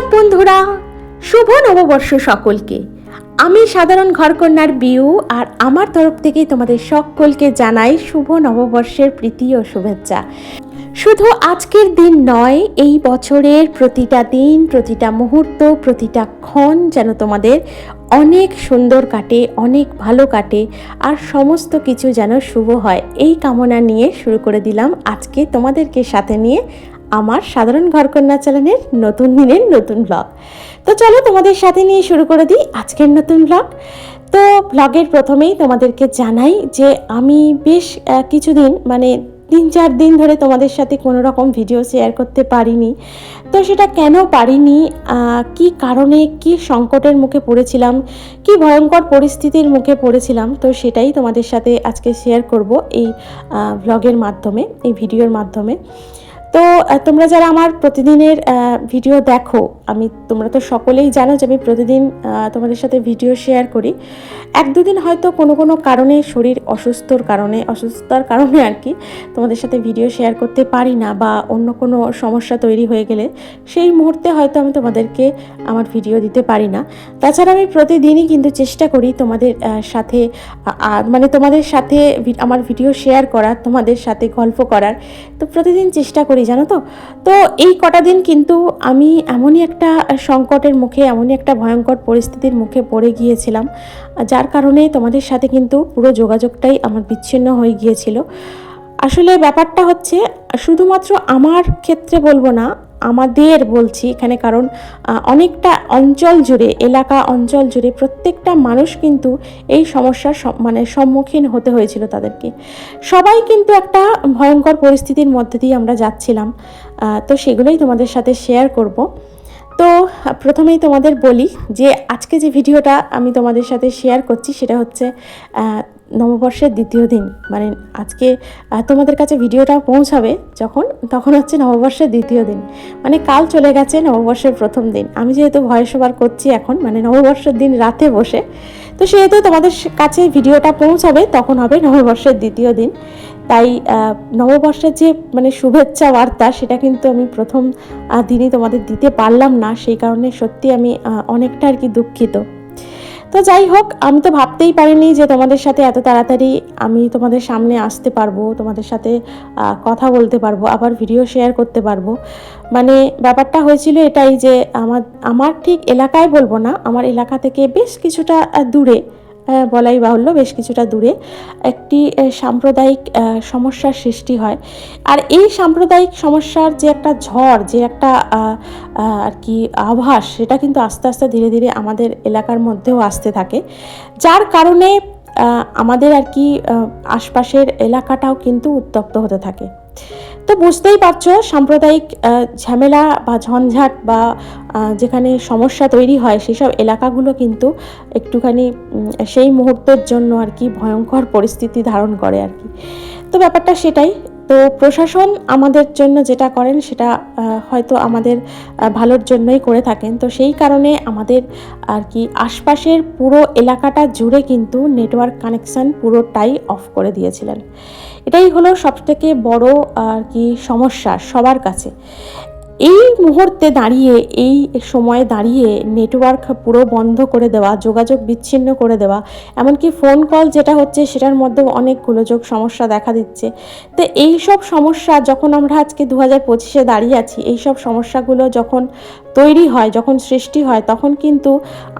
সুপ্রভাত বন্ধুরা, শুভ নববর্ষ সকলকে। আমি সাধারণ ঘরকন্যার বিউ আর আমার তরফ থেকে তোমাদের সকলকে জানাই শুভ নববর্ষের প্রীতি ও শুভেচ্ছা। শুধু আজকের দিন নয়, এই বছরের প্রতিটা দিন, প্রতিটা মুহূর্ত, প্রতিটা ক্ষণ যেন তোমাদের অনেক সুন্দর কাটে, অনেক ভালো কাটে আর সমস্ত কিছু যেন শুভ হয়। এই কামনা নিয়ে শুরু করে দিলাম আজকে তোমাদেরকে সাথে নিয়ে আমার সাধারণ ঘরকন্যা চ্যানেলের নতুন দিনের নতুন ব্লগ তো চলো তোমাদের সাথে নিয়ে শুরু করে দিই আজকের নতুন ব্লগ তো ব্লগের প্রথমেই তোমাদেরকে জানাই যে আমি বেশ কিছুদিন মানে তিন চার দিন ধরে তোমাদের সাথে কোনো রকম ভিডিও শেয়ার করতে পারিনি। তো সেটা কেন পারিনি? কি কারণে, কি সংকটের মুখে পড়েছিলাম? কি ভয়ঙ্কর পরিস্থিতির মুখে পড়েছিলাম? তো সেটাই তোমাদের সাথে আজকে শেয়ার করব এই ব্লগের মাধ্যমে, এই ভিডিওর মাধ্যমে। তো তোমরা যারা আমার প্রতিদিনের ভিডিও দেখো আমি, তোমরা তো সকলেই জানো যে আমি প্রতিদিন তোমাদের সাথে ভিডিও শেয়ার করি। এক দুদিন হয়তো কোনো কোনো কারণে শরীর অসুস্থর কারণে, অসুস্থতার কারণে আর কি তোমাদের সাথে ভিডিও শেয়ার করতে পারি না বা অন্য কোনো সমস্যা তৈরি হয়ে গেলে সেই মুহূর্তে হয়তো আমি তোমাদেরকে আমার ভিডিও দিতে পারি না। তাছাড়া আমি প্রতিদিনই কিন্তু চেষ্টা করি তোমাদের সাথে মানে তোমাদের সাথে আমার ভিডিও শেয়ার করার, তোমাদের সাথে গল্প করার। তো প্রতিদিন চেষ্টা করি, জানো তো? তো এই কটা দিন কিন্তু আমি এমনই একটা সংকটের মুখে, এমনই একটা ভয়ঙ্কর পরিস্থিতির মুখে পড়ে গিয়েছিলাম, যার কারণে তোমাদের সাথে কিন্তু পুরো যোগাযোগটাই আমার বিচ্ছিন্ন হয়ে গিয়েছিল। আসলে ব্যাপারটা হচ্ছে, শুধুমাত্র আমার ক্ষেত্রে বলব না, আমাদের বলছি এখানে কারণ, অনেকটা অঞ্চল জুড়ে, এলাকা অঞ্চল জুড়ে প্রত্যেকটা মানুষ কিন্তু এই সমস্যার মানে সম্মুখীন হতে হয়েছিল তাদেরকে। সবাই কিন্তু একটা ভয়ঙ্কর পরিস্থিতির মধ্যে দিয়ে আমরা যাচ্ছিলাম তো সেগুলোই তোমাদের সাথে শেয়ার করব। তো প্রথমেই তোমাদের বলি যে আজকে যে ভিডিওটা আমি তোমাদের সাথে শেয়ার করছি, সেটা হচ্ছে নববর্ষের দ্বিতীয় দিন। মানে আজকে তোমাদের কাছে ভিডিওটা পৌঁছাবে যখন, তখন হচ্ছে নববর্ষের দ্বিতীয় দিন। মানে কাল চলে গেছে নববর্ষের প্রথম দিন। আমি যেহেতু ভয়েস ওভার করছি এখন মানে নববর্ষের দিন রাতে বসে, তো সেহেতু তোমাদের কাছে ভিডিওটা পৌঁছাবে, তখন হবে নববর্ষের দ্বিতীয় দিন। তাই নববর্ষের যে মানে শুভেচ্ছা বার্তা, সেটা কিন্তু আমি প্রথম দিনই তোমাদের দিতে পারলাম না। সেই কারণে সত্যি আমি অনেকটা আর কি দুঃখিত। তো যাই হোক, আমি তো ভাবতেই পারিনি যে তোমাদের সাথে এত তাড়াতাড়ি আমি তোমাদের সামনে আসতে পারব, তোমাদের সাথে কথা বলতে পারব, আবার ভিডিও শেয়ার করতে পারব। মানে ব্যাপারটা হয়েছিল এটাই যে, আমার আমার ঠিক এলাকায় বলব না, আমার এলাকা থেকে বেশ কিছুটা দূরে। বলাই বাহুল্য, বেশ কিছুটা দূরে একটি সাম্প্রদায়িক সমস্যার সৃষ্টি হয়। আর এই সাম্প্রদায়িক সমস্যার যে একটা ঝড়, যে একটা আর কি আভাস, সেটা কিন্তু আস্তে আস্তে ধীরে ধীরে আমাদের এলাকার মধ্যেও আসতে থাকে। যার কারণে আমাদের আর কি আশপাশের এলাকাটাও কিন্তু উত্তপ্ত হতে থাকে। তো বুঝতেই পারছ, সাম্প্রদায়িক ঝামেলা বা ঝঞ্ঝাট বা যেখানে সমস্যা তৈরি হয়, সেসব এলাকাগুলো কিন্তু একটুখানি সেই মুহূর্তের জন্য আর কি ভয়ঙ্কর পরিস্থিতি ধারণ করে আর কি। তো ব্যাপারটা সেটাই। তো প্রশাসন আমাদের জন্য যেটা করেন, সেটা হয়তো আমাদের ভালোর জন্যই করে থাকেন। তো সেই কারণে আমাদের আর কি আশপাশের পুরো এলাকাটা জুড়ে কিন্তু নেটওয়ার্ক কানেকশন পুরোটাই অফ করে দিয়েছিলেন। এটাই হলো সবথেকে বড় আর কি সমস্যা সবার কাছে। এই মুহূর্তে দাঁড়িয়ে, এই সময়ে দাঁড়িয়ে নেটওয়ার্ক পুরো বন্ধ করে দেওয়া, যোগাযোগ বিচ্ছিন্ন করে দেওয়া, এমনকি ফোন কল যেটা হচ্ছে সেটার মধ্যেও অনেক গোলযোগ সমস্যা দেখা দিচ্ছে। তো এই সব সমস্যা যখন আমরা আজকে দু হাজার পঁচিশে দাঁড়িয়ে আছি এই সব সমস্যাগুলো যখন তৈরি হয়, যখন সৃষ্টি হয়, তখন কিন্তু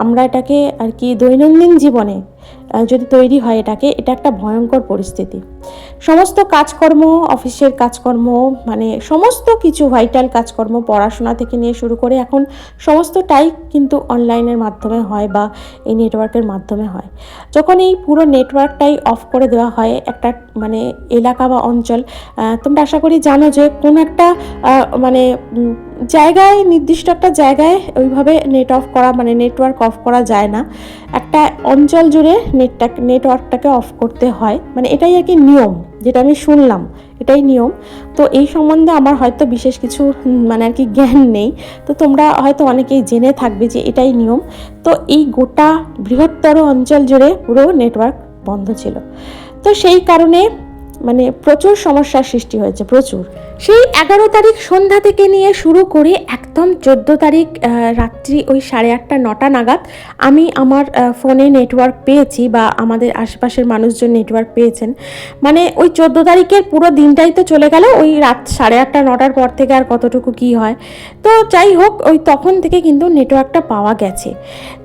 আমরা এটাকে আর কি দৈনন্দিন জীবনে যদি তৈরি হয় এটাকে, এটা একটা ভয়ঙ্কর পরিস্থিতি। সমস্ত কাজকর্ম, অফিসের কাজকর্ম মানে সমস্ত কিছু ভাইটাল কাজকর্ম, পড়াশোনা থেকে নিয়ে শুরু করে এখন সমস্তটাই কিন্তু অনলাইনের মাধ্যমে হয় বা এই নেটওয়ার্কের মাধ্যমে হয়। যখন এই পুরো নেটওয়ার্কটাই অফ করে দেওয়া হয় একটা মানে এলাকা বা অঞ্চল তোমরা আশা করি জানো যে কোনো একটা মানে জায়গায়, নির্দিষ্ট একটা জায়গায় ওইভাবে নেট অফ করা মানে নেটওয়ার্ক অফ করা যায় না। একটা অঞ্চল জুড়ে নেটটা নেটওয়ার্কটাকে অফ করতে হয়। মানে এটাই আর কি নিয়ম, যেটা আমি শুনলাম। এটাই নিয়ম। তো এই সম্বন্ধে আমার হয়তো বিশেষ কিছু মানে আর কি জ্ঞান নেই। তো তোমরা হয়তো অনেকেই জেনে থাকবে যে এটাই নিয়ম। তো এই গোটা বৃহত্তর অঞ্চল জুড়ে পুরো নেটওয়ার্ক বন্ধ ছিল। তো সেই কারণে মানে প্রচুর সমস্যার সৃষ্টি হয়েছে, প্রচুর। সেই এগারো তারিখ সন্ধ্যা থেকে নিয়ে শুরু করে একদম চোদ্দ তারিখ রাত্রি ওই সাড়ে আটটা, নটা নাগাদ আমি আমার ফোনে নেটওয়ার্ক পেয়েছি বা আমাদের আশেপাশের মানুষজন নেটওয়ার্ক পেয়েছেন। মানে ওই চোদ্দ তারিখের পুরো দিনটাই তো চলে গেল, ওই রাত সাড়ে আটটা, নটার পর থেকে আর কতটুকু কি হয়। তো যাই হোক, ওই তখন থেকে কিন্তু নেটওয়ার্কটা পাওয়া গেছে।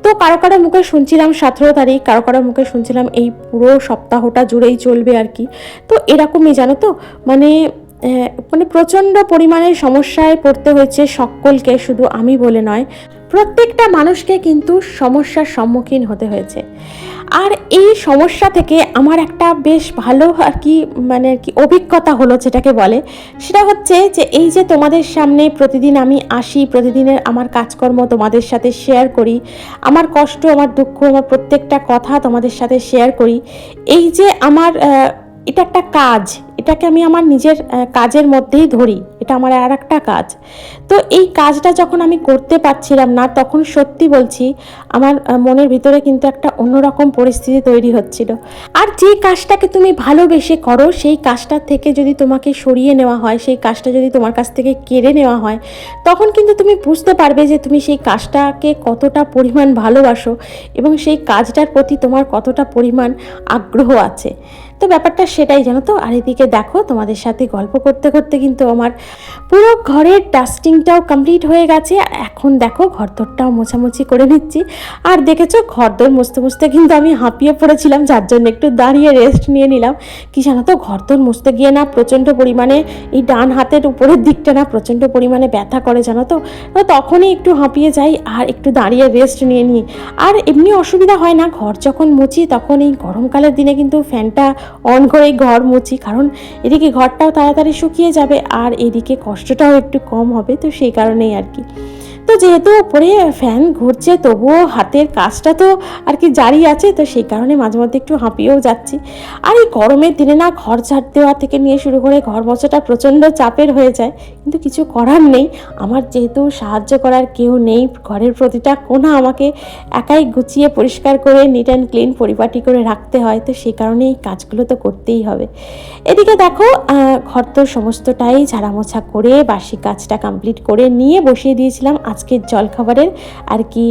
তো কারও কারও মুখে শুনছিলাম সতেরো তারিখ, কারও কারও মুখে শুনছিলাম এই পুরো সপ্তাহটা জুড়েই চলবে আর কি। তো এরকমই, জানো তো? মানে মানে প্রচণ্ড পরিমাণে সমস্যায় পড়তে হয়েছে সকলকে, শুধু আমি বলে নয়, প্রত্যেকটা মানুষকে কিন্তু সমস্যার সম্মুখীন হতে হয়েছে। আর এই সমস্যা থেকে আমার একটা বেশ ভালো আর কি মানে আর কি অভিজ্ঞতা হলো যেটাকে বলে। সেটা হচ্ছে যে, এই যে তোমাদের সামনে প্রতিদিন আমি আসি, প্রতিদিনের আমার কাজকর্ম তোমাদের সাথে শেয়ার করি, আমার কষ্ট, আমার দুঃখ, আমার প্রত্যেকটা কথা তোমাদের সাথে শেয়ার করি, এই যে আমার এটা একটা কাজ। এটাকে আমি আমার নিজের কাজের মধ্যেই ধরি। এটা আমার আর একটা কাজ। তো এই কাজটা যখন আমি করতে পারছিলাম না, তখন সত্যি বলছি, আমার মনের ভিতরে কিন্তু একটা অন্যরকম পরিস্থিতি তৈরি হচ্ছিল। আর যে কাজটাকে তুমি ভালোবেসে করো, সেই কাজটা থেকে যদি তোমাকে সরিয়ে নেওয়া হয়, সেই কাজটা যদি তোমার কাছ থেকে কেড়ে নেওয়া হয়, তখন কিন্তু তুমি বুঝতে পারবে যে তুমি সেই কাজটাকে কতটা পরিমাণ ভালোবাসো এবং সেই কাজটার প্রতি তোমার কতটা পরিমাণ আগ্রহ আছে। তো ব্যাপারটা সেটাই জানো তো? আর এদিকে দেখো, তোমাদের সাথে গল্প করতে করতে কিন্তু আমার পুরো ঘরের ডাস্টিংটাও কমপ্লিট হয়ে গেছে। এখন দেখো, ঘরদোরটাও মোছামুছি করে নিচ্ছি। আর দেখেছ, ঘরদোর মুছতে মুছতে কিন্তু আমি হাঁপিয়ে পড়েছিলাম, যার জন্য একটু দাঁড়িয়ে রেস্ট নিয়ে নিলাম। কি জানো তো, ঘরদোর মুছতে গিয়ে না প্রচণ্ড পরিমাণে এই ডান হাতের উপরের দিকটা না প্রচণ্ড পরিমাণে ব্যথা করে, জানো তো? তখনই একটু হাঁপিয়ে যাই আর একটু দাঁড়িয়ে রেস্ট নিয়ে নিই। আর এমনি অসুবিধা হয় না, ঘর যখন মুছি তখন এই গরমকালের দিনে কিন্তু ফ্যানটা অন করেই ঘর মুছি, কারণ এদিকে ঘরটাও তাড়াতাড়ি শুকিয়ে যাবে আর এদিকে কষ্টটাও একটু কম হবে, তো সেই কারণেই আর কি। তো যেহেতু ওপরে ফ্যান ঘুরছে, তবুও হাতের কাজটা তো আর কি জারি আছে, তো সেই কারণে মাঝে মধ্যে একটু হাঁপিয়েও যাচ্ছি। আর এই গরমের দিনে না ঘর ঝাড় দেওয়া থেকে নিয়ে শুরু করে ঘর মোছাটা প্রচণ্ড চাপের হয়ে যায়, কিন্তু কিছু করার নেই। আমার যেহেতু সাহায্য করার কেউ নেই, ঘরের প্রতিটা কোণা আমাকে একাই গুছিয়ে পরিষ্কার করে নিট অ্যান্ড ক্লিন পরিপাটি করে রাখতে হয়, তো সেই কারণে এই কাজগুলো তো করতেই হবে। এদিকে দেখো ঘর তো সমস্তটাই ঝাড়ামোছা করে বাসি কাজটা কমপ্লিট করে নিয়ে বসিয়ে দিয়েছিলাম। আজকের জলখাবারের আর কি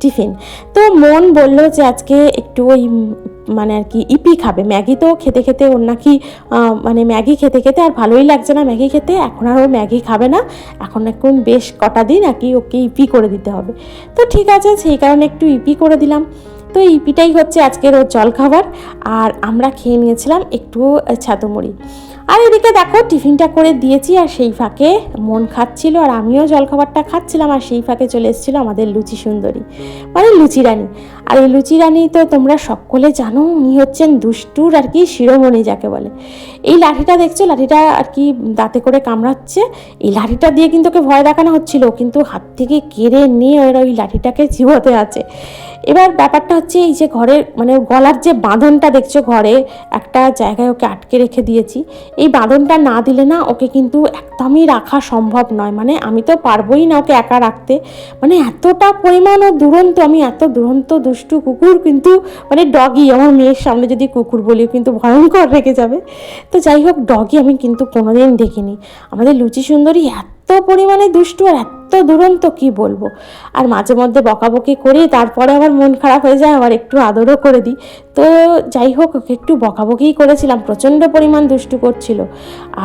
টিফিন। তো মন বলল যে আজকে একটু ওই মানে আর কি ইপি খাবে। ম্যাগি তো খেতে খেতে ওর নাকি মানে ম্যাগি খেতে খেতে আর ভালোই লাগছে না ম্যাগি খেতে। এখন আর ও ম্যাগি খাবে না। এখন এখন বেশ কটা দিন আর কি ওকে ইপি করে দিতে হবে। তো ঠিক আছে সেই কারণে একটু ইপি করে দিলাম। তো ইপিটাই হচ্ছে আজকের ওর জলখাবার। আর আমরা খেয়ে নিয়েছিলাম একটু আহ, ছাতু মুড়ি আর এদিকে দেখো, টিফিনটা করে দিয়েছি আর সেই ফাঁকে মন খাচ্ছিল আর আমিও জলখাবারটা খাচ্ছিলাম আর সেই ফাঁকে চলে এসেছিল আমাদের লুচি সুন্দরী মানে লুচি রানী। আর এই লুচি রানী তো তোমরা সকলে জানো, উনি হচ্ছেন দুষ্টুর আর কি শিরোমণি যাকে বলে। এই লাঠিটা দেখছ? লাঠিটা আর কি দাঁতে করে কামড়াচ্ছে। এই লাঠিটা দিয়ে কিন্তু ওকে ভয় দেখানো হচ্ছিল, কিন্তু হাত থেকে কেড়ে নিয়ে ওরা ওই লাঠিটাকে চিবোতে আছে। এবার ব্যাপারটা হচ্ছে এই যে ঘরের মানে গলার যে বাঁধনটা দেখছ ঘরে, একটা জায়গায় ওকে আটকে রেখে দিয়েছি। এই বাঁধনটা না দিলে না ওকে কিন্তু একদমই রাখা সম্ভব নয়। মানে আমি তো পারবোই না ওকে একা রাখতে। মানে এতটা পরিমাণ ও দুরন্ত, আমি এত দুরন্ত দুষ্টু কুকুর, কিন্তু মানে ডগি আমার মেয়ের সামনে যদি কুকুর বলিও কিন্তু ভয়ঙ্কর রেখে যাবে। তো যাই হোক ডগি আমি কিন্তু কোনোদিন দেখিনি। আমাদের লুচি সুন্দরী এত পরিমাণে দুষ্টু আর এত দুরন্ত, কি বলব? আর মাঝে মধ্যে বকাবকি করি, তারপরে আমার মন খারাপ হয়ে যায়, আবার একটু আদরও করে দিই। তো যাই হোক, একটু বকাবকিই করেছিলাম, প্রচণ্ড পরিমাণ দুষ্টু করছিল।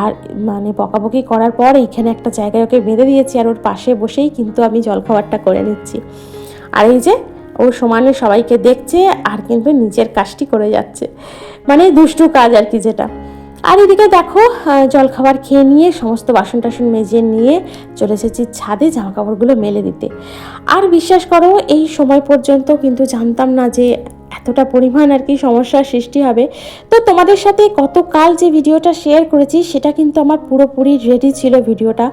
আর মানে বকাবকি করার পর এইখানে একটা জায়গায় ওকে বেঁধে দিয়েছি, আর ওর পাশে বসেই কিন্তু আমি জলখাবারটা করে নিচ্ছি। আর এই যে ও সমানে সবাইকে দেখছে আর কিন্তু নিজের কাজটি করে যাচ্ছে। মানে দুষ্টু কাজ আর কি যেটা। আর এদিকে দেখো জলখাবার খেয়ে নিয়ে সমস্ত বাসন টাসন মেজে নিয়ে চলে এসেছি ছাদে জামা কাপড়গুলো মেলে দিতে। আর বিশ্বাস করো, এই সময় পর্যন্ত কিন্তু জানতাম না যে এতটা পরিমাণ আর কি সমস্যার সৃষ্টি হবে। তো তোমাদের সাথে গতকাল যে ভিডিওটা শেয়ার করেছি, সেটা কিন্তু আমার পুরোপুরি রেডি ছিল ভিডিওটা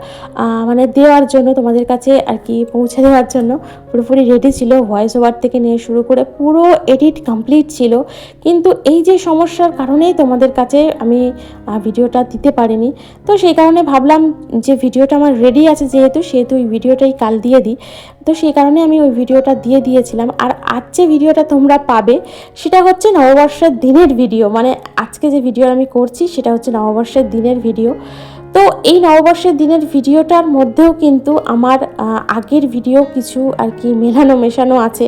মানে দেওয়ার জন্য তোমাদের কাছে আর কি পৌঁছে দেওয়ার জন্য। পুরোপুরি রেডি ছিল ভয়েস ওভার থেকে নিয়ে শুরু করে পুরো এডিট কমপ্লিট ছিল। কিন্তু এই যে সমস্যার কারণেই তোমাদের কাছে আমি ভিডিওটা দিতে পারিনি। তো সেই কারণে ভাবলাম যে ভিডিওটা আমার রেডি আছে যেহেতু, সেহেতু ওই ভিডিওটাই কাল দিয়ে দিই। তো সেই কারণে আমি ওই ভিডিওটা দিয়ে দিয়েছিলাম। আর আজ যে ভিডিওটা তোমরা পাবে, সেটা হচ্ছে নববর্ষের দিনের ভিডিও মানে আজকে যে ভিডিও আমি করছি, সেটা হচ্ছে নববর্ষের দিনের ভিডিও তো এই নববর্ষের দিনের ভিডিওটার মধ্যেও কিন্তু আমার আগের ভিডিও কিছু আর কি মেলানো মেশানো আছে।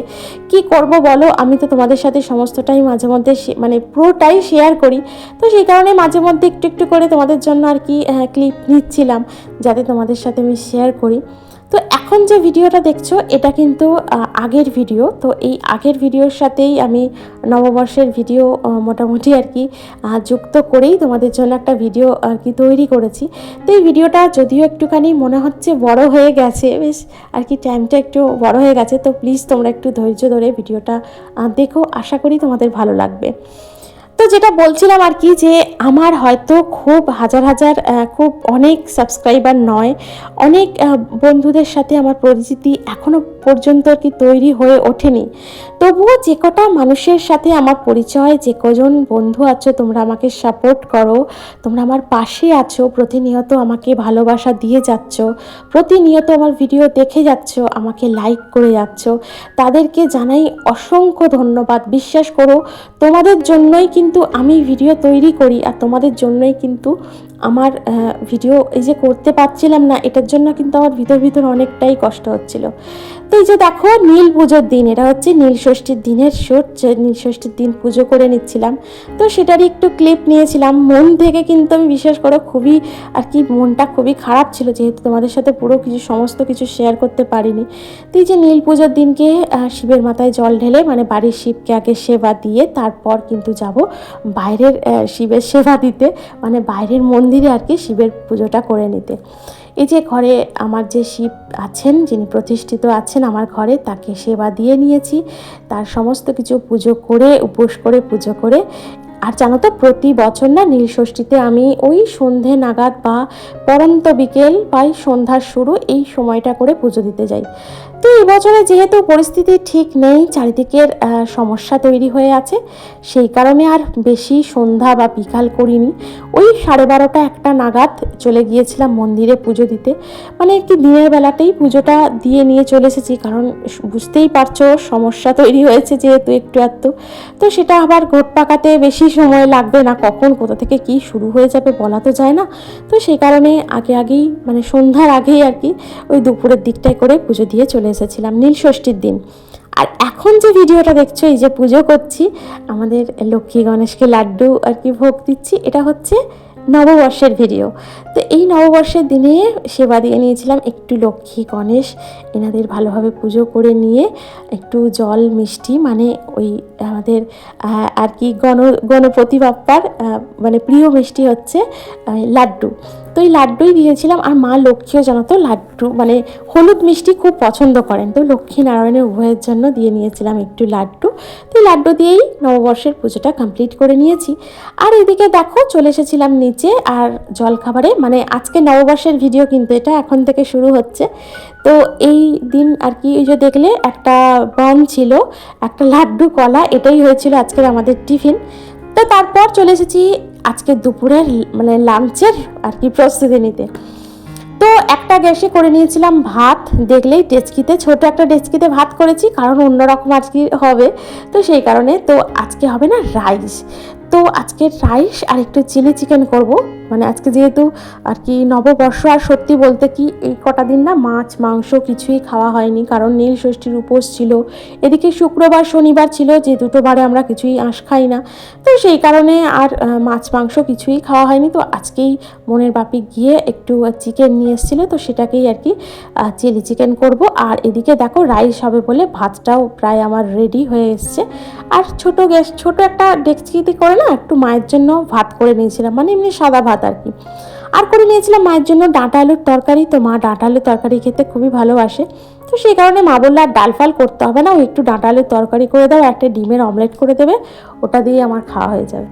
কি করব বলো? আমি তো তোমাদের সাথে সমস্তটাই মাঝে মধ্যে মানে পুরোটাই শেয়ার করি। তো সেই কারণে মাঝে মধ্যে একটু একটু করে তোমাদের জন্য আর কি ক্লিপ নিচ্ছিলাম, যাতে তোমাদের সাথে আমি শেয়ার করি। তো এখন যে ভিডিওটা দেখছ, এটা কিন্তু আগের ভিডিও। তো এই আগের ভিডিওর সাথেই আমি নববর্ষের ভিডিও মোটামুটি আর কি যুক্ত করেই তোমাদের জন্য একটা ভিডিও আর কি তৈরি করেছি। তো এই ভিডিওটা যদিও একটুখানি মনে হচ্ছে বড় হয়ে গেছে, বেশ আর কি টাইমটা একটু বড় হয়ে গেছে, তো প্লিজ তোমরা একটু ধৈর্য ধরে ভিডিওটা দেখো। আশা করি তোমাদের ভালো লাগবে। যেটা বলছিলাম আর কি যে আমার হয়তো খুব হাজার হাজার খুব অনেক সাবস্ক্রাইবার নয়। অনেক বন্ধুদের সাথে আমার পরিচিতি এখনও পর্যন্ত আর কি তৈরি হয়ে ওঠেনি। তবুও যে কটা মানুষের সাথে আমার পরিচয়, যে কজন বন্ধু আছো, তোমরা আমাকে সাপোর্ট করো, তোমরা আমার পাশে আছো, প্রতিনিয়ত আমাকে ভালোবাসা দিয়ে যাচ্ছ, প্রতিনিয়ত আমার ভিডিও দেখে যাচ্ছ, আমাকে লাইক করে যাচ্ছ, তাদেরকে জানাই অসংখ্য ধন্যবাদ। বিশ্বাস করো, তোমাদের জন্যই কিন্তু আমি ভিডিও তৈরি করি আর তোমাদের জন্যই কিন্তু আমার ভিডিও এই যে করতে পারছিলাম না, এটার জন্য কিন্তু আমার ভিতর ভিতর অনেকটাই কষ্ট হচ্ছিল। তো এই যে দেখো, নীল পুজোর দিন, এটা হচ্ছে নীল ষষ্ঠীর দিনের শ্যুট নীল ষষ্ঠীর দিন পুজো করে নিচ্ছিলাম। তো সেটারই একটু ক্লিপ নিয়েছিলাম। মন থেকে কিন্তু আমি বিশেষ করে খুবই, আর কি মনটা খুবই খারাপ ছিল, যেহেতু তোমাদের সাথে পুরো কিছু, সমস্ত কিছু শেয়ার করতে পারিনি। তো এই যে নীল পুজোর দিনকে শিবের মাথায় জল ঢেলে মানে বাড়ির শিবকে আগে সেবা দিয়ে, তারপর কিন্তু যাব বাইরের শিবের সেবা দিতে মানে বাইরের মন্দিরে আর কি শিবের পুজোটা করে নিতে। এই যে ঘরে আমার যে শিব আছেন, যিনি প্রতিষ্ঠিত আছেন আমার ঘরে, তাকে সেবা দিয়ে নিয়েছি। তার সমস্ত কিছু পুজো করে, উপোস করে, পুজো করে। আর জানো তো, প্রতি বছর না নীলষষ্ঠীতে আমি ওই সন্ধে নাগাদ বা পরন্ত বিকেল বা সন্ধ্যার শুরু, এই সময়টা করে পুজো দিতে যাই। তো এই বছরে যেহেতু পরিস্থিতি ঠিক নেই, চারিদিকের সমস্যা তৈরি হয়ে আছে, সেই কারণে আর বেশি সন্ধ্যা বা বিকাল করিনি। ওই সাড়ে বারোটা একটা নাগাদ চলে গিয়েছিলাম মন্দিরে পুজো দিতে। মানে কি দিনের বেলাতেই পুজোটা দিয়ে নিয়ে চলে এসেছি, কারণ বুঝতেই পারছ সমস্যা তৈরি হয়েছে যেহেতু একটু একটু তো সেটা আবার ঘট পাকাতে বেশি সময় লাগবে না, কখন কোথা থেকে কি শুরু হয়ে যাবে বলা তো যায় না। তো সেই কারণে আগে আগেই মানে সন্ধ্যার আগেই আর কি, ওই দুপুরের দিকটায় করে পুজো দিয়ে চলে এসেছিলাম নীল ষষ্ঠীর দিন। আর এখন যে ভিডিওটা দেখছ, এই যে পুজো করছি, আমাদের লক্ষ্মী গণেশকে লাড্ডু আর কি ভোগ দিচ্ছি, এটা হচ্ছে নববর্ষের ভিডিও। তো এই নববর্ষের দিনে সেবা দিয়ে নিয়েছিলাম একটু লক্ষ্মী গণেশ, এনাদের ভালোভাবে পুজো করে নিয়ে একটু জল, মিষ্টি মানে ওই আমাদের আর কি গণ, গণপতি বাপ্পার মানে প্রিয় মিষ্টি হচ্ছে লাড্ডু। তো এই লাড্ডুই দিয়েছিলাম আর মা লক্ষ্মীও জানো তো লাড্ডু মানে হলুদ মিষ্টি খুব পছন্দ করেন। তো লক্ষ্মী নারায়ণের উভয়ের জন্য দিয়ে নিয়েছিলাম একটু লাড্ডু। তো লাড্ডু দিয়েই নববর্ষের পুজোটা কমপ্লিট করে নিয়েছি। আর এদিকে দেখো, চলে এসেছিলাম নিচে আর জলখাবারে মানে আজকে নববর্ষের ভিডিও কিন্তু এটা এখন থেকে শুরু হচ্ছে। তো এই দিন আর কি ওই যে দেখলে একটা বন ছিল, একটা লাড্ডু কলা, এটাই হয়েছিল আজকের আমাদের টিফিন। তো তারপর চলে এসেছি আজকে দুপুরের মানে লাঞ্চের আর কি প্রস্তুতি নিতে। তো একটা গ্যাসে করে নিয়েছিলাম ভাত, দেখলেই ডেচকিতে, ছোট একটা ডেচকিতে ভাত করেছি, কারণ অন্যরকম আজকে হবে। তো সেই কারণে, তো আজকে হবে না, রাইস। তো আজকে রাইস আর একটু চিলি চিকেন করব। মানে আজকে যেহেতু আর কি নববর্ষ, আর সত্যি বলতে কি এই কটা দিন না মাছ, মাংস কিছুই খাওয়া হয়নি, কারণ নীল ষষ্ঠীর উপোস ছিল। এদিকে শুক্রবার, শনিবার ছিল, যে দুটো বারে আমরা কিছুই আঁশ খাই না। তো সেই কারণে আর মাছ, মাংস কিছুই খাওয়া হয়নি। তো আজকেই মনের বাপি গিয়ে একটু চিকেন নিয়ে এসেছিল, তো সেটাকেই আর কি চিলি চিকেন করব। আর এদিকে দেখো রাইস হবে বলে ভাতটাও প্রায় আমার রেডি হয়ে এসছে। আর ছোট গ্যাস, ছোট একটা ডেকচিতে করে না একটু মায়ের জন্য ভাত করে নিয়েছিলাম। মানে এমনি সাদা ভাত। আর কি। আর করে নিয়েছিলাম মায়ের জন্য ডাঁটা আলুর তরকারি। তো মা ডাঁটা আলুর তরকারি খেতে খুবই ভালোবাসে। তো সেই কারণে মা বলল, আর ডাল ফাল করতে হবে না, ও একটু ডাঁটা আলুর তরকারি করে দাও, একটা ডিমের অমলেট করে দেবে, ওটা দিয়ে আমার খাওয়া হয়ে যাবে।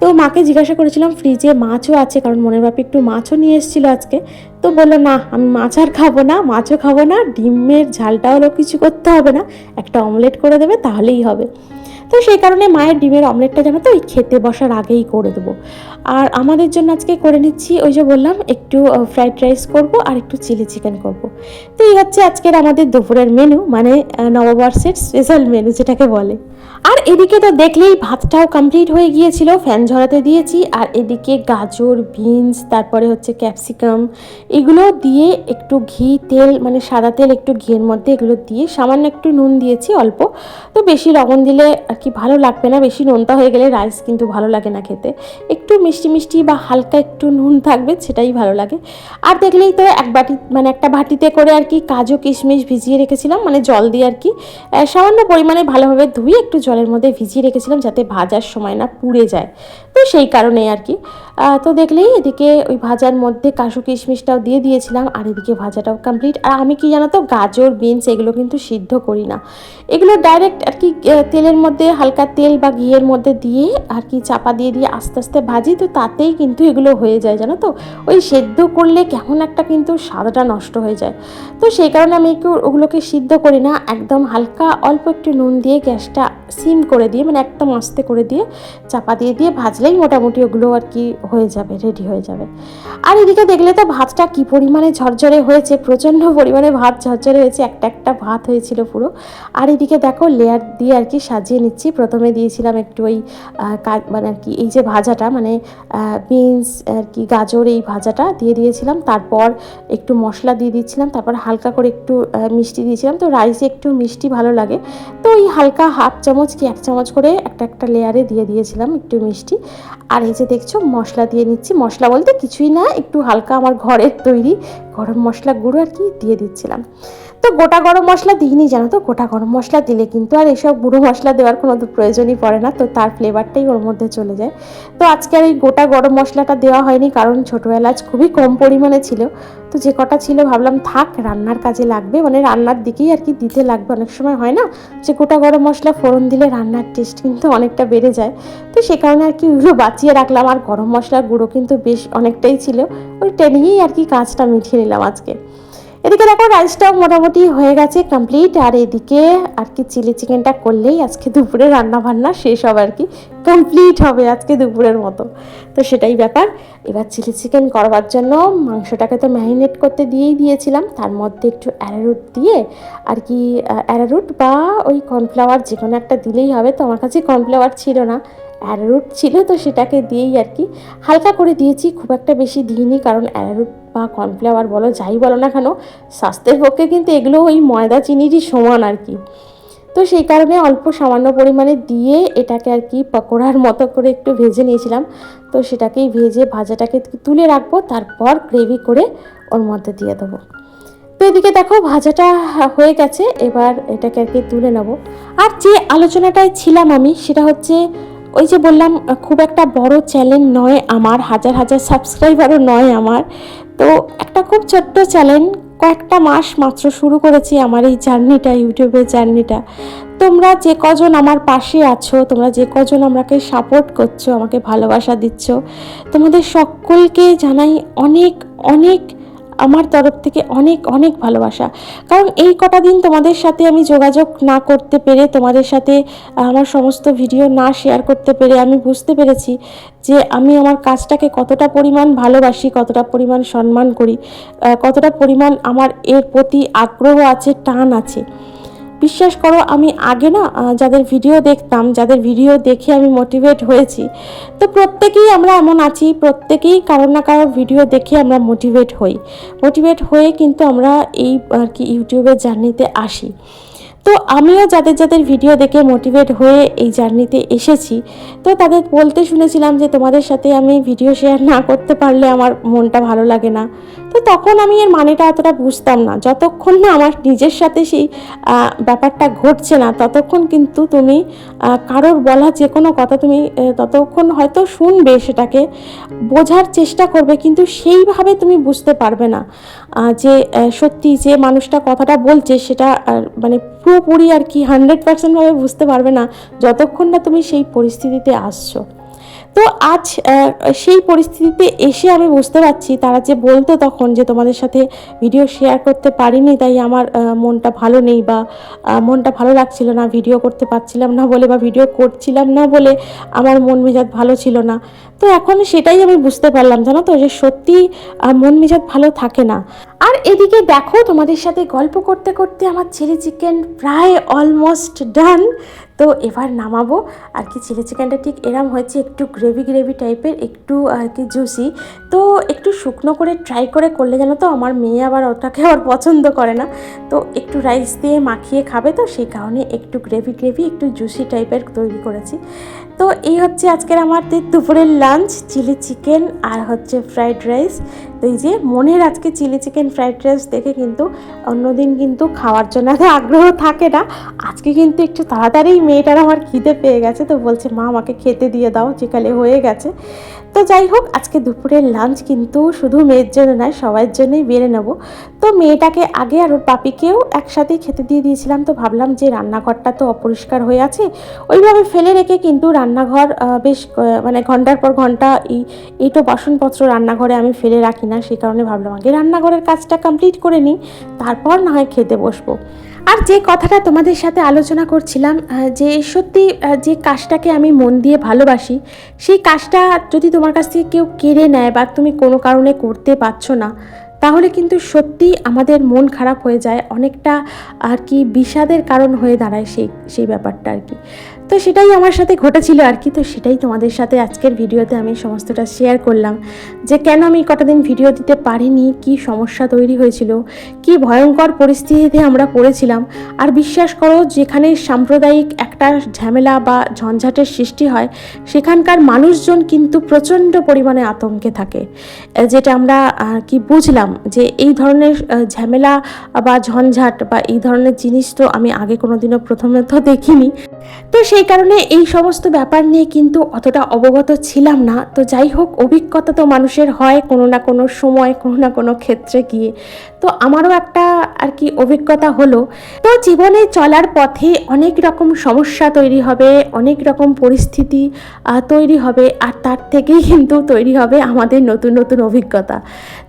তো মাকে জিজ্ঞাসা করেছিলাম, ফ্রিজে মাছও আছে? কারণ মনের বাপি একটু মাছও নিয়ে এসেছিল আজকে। তো বলল, না, আমি মাছ আর খাব না, মাছও খাব না, ডিমের ঝালটা কিছু করতে হবে না, একটা অমলেট করে দেবে, তাহলেই হবে। তো সেই কারণে মায়ের ডিমের অমলেটটা জানো তো ওই খেতে বসার আগেই করে দেবো। আর আমাদের জন্য আজকে করে নিচ্ছি ওই যে বললাম, একটু ফ্রাইড রাইস করব আর একটু চিলি চিকেন করব। তো এই হচ্ছে আজকের আমাদের দুপুরের মেনু মানে নববর্ষের স্পেশাল মেনু যেটাকে বলে। আর এদিকে তো দেখলেই ভাতটাও কমপ্লিট হয়ে গিয়েছিল ফ্যান ঝরাতে দিয়েছি। আর এদিকে গাজর বিনস তারপরে হচ্ছে ক্যাপসিকাম এগুলো দিয়ে একটু ঘি, তেল মানে সাদা তেল একটু ঘিয়ের মধ্যে এগুলো দিয়ে সামান্য একটু নুন দিয়েছি অল্প। তো বেশি লবণ দিলে আর কি ভালো লাগবে না, বেশি নোনতা হয়ে গেলে রাইস কিন্তু ভালো লাগে না খেতে। একটু মিষ্টি মিষ্টি বা হালকা একটু নুন থাকবে, সেটাই ভালো লাগে। আর দেখলেই তো এক বাটি মানে একটা বাটিতে করে আর কি কাজু কিশমিশ ভিজিয়ে রেখেছিলাম মানে জল দিয়ে আর কি সামান্য পরিমাণে ভালোভাবে ধুয়ে একটু জলের মধ্যে ভিজিয়ে রেখেছিলাম যাতে ভাজার সময় না পুড়ে যায়। তো সেই কারণে আর কি। তো দেখলেই এদিকে ওই ভাজার মধ্যে কাজু কিশমিশটাও দিয়ে দিয়েছিলাম, আর এদিকে ভাজাটাও কমপ্লিট আর আমি কি জানো তো, গাজর, বিনস এগুলো কিন্তু সিদ্ধ করি না। এগুলো ডাইরেক্ট আর কি তেলের মধ্যে, হালকা তেল বা ঘিয়ের মধ্যে দিয়ে আর কি চাপা দিয়ে দিয়ে আস্তে আস্তে ভাজি, তো তাতেই কিন্তু এগুলো হয়ে যায়, জানো তো। ওই সেদ্ধ করলে কেমন একটা কিন্তু স্বাদটা নষ্ট হয়ে যায়। তো সেই কারণে আমি একটু ওগুলোকে সিদ্ধ করি না, একদম হালকা অল্প একটু নুন দিয়ে গ্যাসটা সিম করে দিয়ে মানে একদম আস্তে করে দিয়ে চাপা দিয়ে দিয়ে ভাজলেই মোটামুটি ওগুলো আর কি হয়ে যাবে রেডি হয়ে যাবে। আর এদিকে দেখলে তো ভাতটা কি পরিমাণে ঝরঝরে হয়েছে, প্রচণ্ড পরিমাণে ভাত ঝরঝরে হয়েছে, একটা একটা ভাত হয়েছিল পুরো। আর এদিকে দেখো লেয়ার দিয়ে আর কি সাজিয়ে নিচ্ছি। প্রথমে দিয়েছিলাম একটু ওই মানে আর কি এই যে ভাজাটা মানে বিনস আর কি গাজর এই ভাজাটা দিয়ে দিয়েছিলাম। তারপর একটু মশলা দিয়ে দিয়েছিলাম তারপর হালকা করে একটু মিষ্টি দিয়েছিলাম। তো রাইসে একটু মিষ্টি ভালো লাগে। তো ওই হালকা হাফ চামচ কি এক চামচ করে একটা একটা লেয়ারে দিয়ে দিয়েছিলাম একটু মিষ্টি। আর এই যে দেখছ মশলা দিয়ে নিচ্ছি। মশলা বলতে কিছুই না, একটু হালকা আমার ঘরের তৈরি গরম মশলা গুঁড়ো আর কি দিয়ে দিচ্ছিলাম। তো গোটা গরম মশলা দিইনি জানো তো? গোটা গরম মশলা দিলে কিন্তু আর এসব গুঁড়ো মশলা দেওয়ার কোনো প্রয়োজনই পড়ে না, তো তার ফ্লেভারটাই ওর মধ্যে চলে যায়। তো আজকে আর এই গোটা গরম মশলাটা দেওয়া হয়নি কারণ ছোটো এলাচ খুবই কম পরিমাণে ছিল। তো যে কটা ছিল ভাবলাম থাক, রান্নার কাজে লাগবে মানে রান্নার দিকেই আর কি দিতে লাগবে, অনেক সময় হয় না যে গোটা গরম মশলা ফোড়ন দিলে রান্নার টেস্ট কিন্তু অনেকটা বেড়ে যায়। তো সে কারণে আর কি ওগুলো বাঁচিয়ে রাখলাম, আর গরম মশলার গুঁড়ো কিন্তু বেশ অনেকটাই ছিল। ওই টেনিয়েই আর কি কাজটা মিটিয়ে নিলাম আজকে। এদিকে দেখো রাইসটাও মোটামুটি হয়ে গেছে কমপ্লিট আর এদিকে আর কি চিলি চিকেনটা করলেই আজকে দুপুরে রান্না বান্না শেষ হবে আর কি কমপ্লিট হবে আজকে দুপুরের মতো। তো সেটাই ব্যাপার। এবার চিলি চিকেন করবার জন্য মাংসটাকে তো ম্যারিনেট করতে দিয়েই দিয়েছিলাম, তার মধ্যে একটু অ্যারারুট দিয়ে আর কি অ্যারারুট বা ওই কর্নফ্লাওয়ার যে কোনো একটা দিলেই হবে, তো আমার কাছে কর্নফ্লাওয়ার ছিল না অ্যারারুট ছিল তো সেটাকে দিয়েই আর কি, হালকা করে দিয়েছি, খুব একটা বেশি দিইনি কারণ অ্যারারুট বা কর্নফ্লাওয়ার বলো, যাই বলো না কেন, স্বাস্থ্যের পক্ষে কিন্তু এগুলো ওই ময়দা, চিনিরই সমান আর কি। তো সেই কারণে অল্প সামান্য পরিমাণে দিয়ে এটাকে আর কি পকোড়ার মতো করে একটু ভেজে নিয়েছিলাম। তো সেটাকেই ভেজে ভাজাটাকে তুলে রাখব, তারপর গ্রেভি করে ওর মধ্যে দিয়ে দেবো। তো এদিকে দেখো ভাজাটা হয়ে গেছে, এবার এটাকে আর কি তুলে নেব। আর যে আলোচনাটায় ছিলাম আমি, সেটা হচ্ছে ওই যে বললাম, খুব একটা বড় চ্যালেঞ্জ নয় আমার, হাজার হাজার সাবস্ক্রাইবারও নয় আমার। তো একটা খুব ছোট্ট চ্যানেল কয়েকটা মাস মাত্র শুরু করেছি আমার এই জার্নিটা, ইউটিউবের জার্নিটা। তোমরা যে কজন আমার পাশে আছো, তোমরা যে কজন আমাকে সাপোর্ট করছ, আমাকে ভালোবাসা দিচ্ছ, তোমাদের সকলকে জানাই অনেক অনেক আমার তরফ থেকে অনেক অনেক ভালোবাসা। কারণ এই কটা দিন তোমাদের সাথে আমি যোগাযোগ না করতে পেরে, তোমাদের সাথে আমার সমস্ত ভিডিও না শেয়ার করতে পেরে আমি বুঝতে পেরেছি যে আমি আমার কাজটাকে কতটা পরিমাণ ভালোবাসি, কতটা পরিমাণ সম্মান করি কতটা পরিমাণ আমার এর প্রতি আগ্রহ আছে, টান আছে। বিশ্বাস করো, আমি আগে না যাদের ভিডিও দেখতাম, যাদের ভিডিও দেখে আমি মোটিভেট হয়েছি, তো প্রত্যেকেই আমরা এমন আছি, প্রত্যেকেই কারোর না কারোর ভিডিও দেখে আমরা মোটিভেট হই। মোটিভেট হয়ে কিন্তু আমরা এই আর কি ইউটিউবের জার্নিতে আসি। তো আমিও যাদের যাদের ভিডিও দেখে মোটিভেট হয়ে এই জার্নিতে এসেছি, তো তাদের বলতে শুনেছিলাম যে তোমাদের সাথে আমি ভিডিও শেয়ার না করতে পারলে আমার মনটা ভালো লাগে না। তো তখন আমি এর মানেটা অতটা বুঝতাম না। যতক্ষণ না আমার নিজের সাথে সেই ব্যাপারটা ঘটছে না, ততক্ষণ কিন্তু তুমি কারোর বলা যে কোনো কথা তুমি ততক্ষণ হয়তো শুনবে সেটাকে, বোঝার চেষ্টা করবে, কিন্তু সেইভাবে তুমি বুঝতে পারবে না। যে সত্যি যে মানুষটা কথাটা বলছে সেটা মানে পুরোপুরি আর কি হান্ড্রেড পার্সেন্টভাবে বুঝতে পারবে না যতক্ষণ না তুমি সেই পরিস্থিতিতে আসছো। তো আজ সেই পরিস্থিতিতে এসে আমি বুঝতে পারছি তারা যে বলতো তখন যে তোমাদের সাথে ভিডিও শেয়ার করতে পারিনি, তাই আমার মনটা ভালো নেই বা মনটা ভালো লাগছিল না ভিডিও করতে পারছিলাম না বলে বা ভিডিও করছিলাম না বলে আমার মন মেজাজ ভালো ছিল না। তো এখন সেটাই আমি বুঝতে পারলাম, জানো তো, যে সত্যি মন মেজাজ ভালো থাকে না। আর এদিকে দেখো তোমাদের সাথে গল্প করতে করতে আমার চিলি চিকেন প্রায় অলমোস্ট ডান তো এবার নামাবো। আর কি চিলি চিকেনটা ঠিক এরম হয়েছে, একটু গ্রেভি গ্রেভি টাইপের একটু আর কি জুসি তো একটু শুকনো করে ট্রাই করে করলে জানো তো, আমার মেয়ে আবার ওটাকে আবার পছন্দ করে না। তো একটু রাইস দিয়ে মাখিয়ে খাবে তো, সেই কারণে একটু গ্রেভি গ্রেভি একটু জুসি টাইপের তৈরি করেছি। তো এই হচ্ছে আজকের আমাদের দুপুরের লাঞ্চ চিলি চিকেন আর হচ্ছে ফ্রাইড রাইস তো এই যে মনের আজকে চিলি চিকেন ফ্রাইড রাইস দেখে কিন্তু অন্যদিন কিন্তু খাওয়ার জন্য আগ্রহ থাকে না। আজকে কিন্তু একটু তাড়াতাড়ি মেয়েটার আমার খিদে পেয়ে গেছে তো বলছে, মা, আমাকে খেতে দিয়ে দাও যেকালে হয়ে গেছে। তো যাই হোক, আজকে দুপুরের লাঞ্চ কিন্তু শুধু মেয়ের জন্য নয় সবার জন্যই বেড়ে নেব। তো মেয়েটাকে আগে আর ওর পাপিকেও একসাথেই খেতে দিয়ে দিয়েছিলাম তো ভাবলাম যে রান্নাঘরটা তো অপরিষ্কার হয়ে আছে, ওইভাবে ফেলে রেখে কিন্তু রান্নাঘর বেশ মানে ঘণ্টার পর ঘণ্টা এই, এইটো বাসনপত্র রান্নাঘরে আমি ফেলে রাখি না সেই কারণে ভাবলাম, আগে রান্নাঘরের কাজটা কমপ্লিট করে নিই, তারপর না হয় খেতে বসবো। আর যে কথাটা তোমাদের সাথে আলোচনা করছিলাম যে সত্যি যে কাজটাকে আমি মন দিয়ে ভালোবাসি, সেই কাজটা যদি তোমার কাছ থেকে কেউ কেড়ে নেয় বা তুমি কোনো কারণে করতে পারছ না, তাহলে কিন্তু সত্যি আমাদের মন খারাপ হয়ে যায়, অনেকটা আর কি বিষাদের কারণ হয়ে দাঁড়ায় সেই সেই ব্যাপারটা আর কি। তো সেটাই আমার সাথে ঘটেছিল আর কি। তো সেটাই তোমাদের সাথে আজকের ভিডিওতে আমি সমস্তটা শেয়ার করলাম। যে কেন আমি কটা দিন ভিডিও দিতে পারিনি? কি সমস্যা তৈরি হয়েছিল? কি ভয়ঙ্কর পরিস্থিতিতে আমরা পড়েছিলাম? আর বিশ্বাস করো, যেখানে সাম্প্রদায়িক একটা ঝামেলা বা ঝঞ্ঝাটের সৃষ্টি হয়, সেখানকার মানুষজন কিন্তু প্রচণ্ড পরিমাণে আতঙ্কে থাকে। যেটা আমরা কি বুঝলাম যে এই ধরনের ঝামেলা বা ঝঞ্ঝাট বা এই ধরনের জিনিস তো আমি আগে কোনোদিনও প্রথমে তো দেখিনি। তো সেই কারণে এই সমস্ত ব্যাপার নিয়ে কিন্তু অতটা অবগত ছিলাম না। তো যাই হোক, অভিজ্ঞতা তো মানুষের হয় কোনো না কোনো সময়, কোনো না কোনো ক্ষেত্রে গিয়ে। তো আমারও একটা আর কি অভিজ্ঞতা হলো। তো জীবনে চলার পথে অনেক রকম সমস্যা তৈরি হবে, অনেক রকম পরিস্থিতি তৈরি হবে, আর তার থেকেই কিন্তু তৈরি হবে আমাদের নতুন নতুন অভিজ্ঞতা।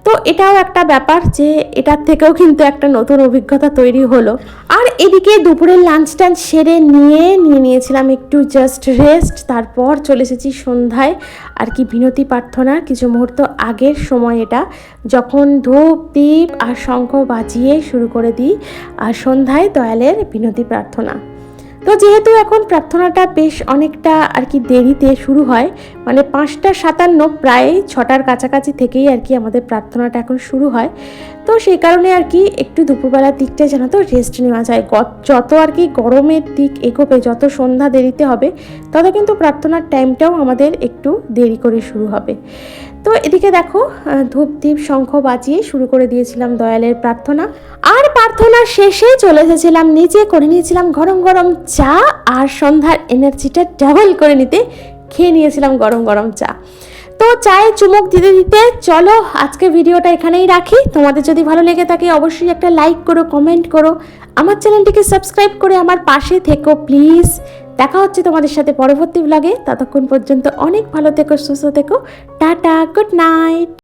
তো এটাও একটা ব্যাপার যে এটার থেকেও কিন্তু একটা নতুন অভিজ্ঞতা তৈরি হলো। আর এদিকে দুপুরের লাঞ্চ টাঞ্চ সেরে নিয়ে নিয়ে নিয়েছিলাম একটু জাস্ট রেস্ট তারপর চলে এসেছি সন্ধ্যায়। আর কি বিনতি প্রার্থনার কিছু মুহূর্ত আগের সময় এটা, যখন ধূপ, দীপ আর শঙ্খ বাজিয়ে শুরু করে দিই। আর সন্ধ্যায় দয়ালের বিনতি প্রার্থনা। তো যেহেতু এখন প্রার্থনাটা বেশ অনেকটা আর কি দেরিতে শুরু হয় মানে পাঁচটা সাতান্ন প্রায় ছটার কাছাকাছি থেকেই আর কি আমাদের প্রার্থনাটা এখন শুরু হয়। তো সেই কারণে আর কি একটু দুপুরবেলার দিকটা যেন তো রেস্ট নেওয়া যায়। যত আর কি গরমের দিক এগোবে, যত সন্ধ্যা দেরিতে হবে, তত কিন্তু প্রার্থনার টাইমটাও আমাদের একটু দেরি করে শুরু হবে। তো এদিকে দেখো ধূপ দ্বীপ শঙ্খ বাজিয়ে শুরু করে দিয়েছিলাম দয়ালের প্রার্থনা। আর প্রার্থনার শেষে চলে এসেছিলাম, নিচে করে নিয়েছিলাম গরম গরম চা আর সন্ধ্যার এনার্জিটা ডাবল করে নিতে। খেয়ে নিয়েছিলাম গরম গরম চা। তো চায়ে চুমুক দিতে দিতে। চলো আজকে ভিডিওটা এখানেই রাখি। তোমাদের যদি ভালো লেগে থাকে, অবশ্যই একটা লাইক করো কমেন্ট করো। আমার চ্যানেলটিকে সাবস্ক্রাইব করে আমার পাশে থেকো প্লিজ দেখা হচ্ছে তোমাদের সাথে পরবর্তী ব্লগে ততক্ষণ পর্যন্ত অনেক ভালো থেকো, সুস্থ থেকো। Tata good night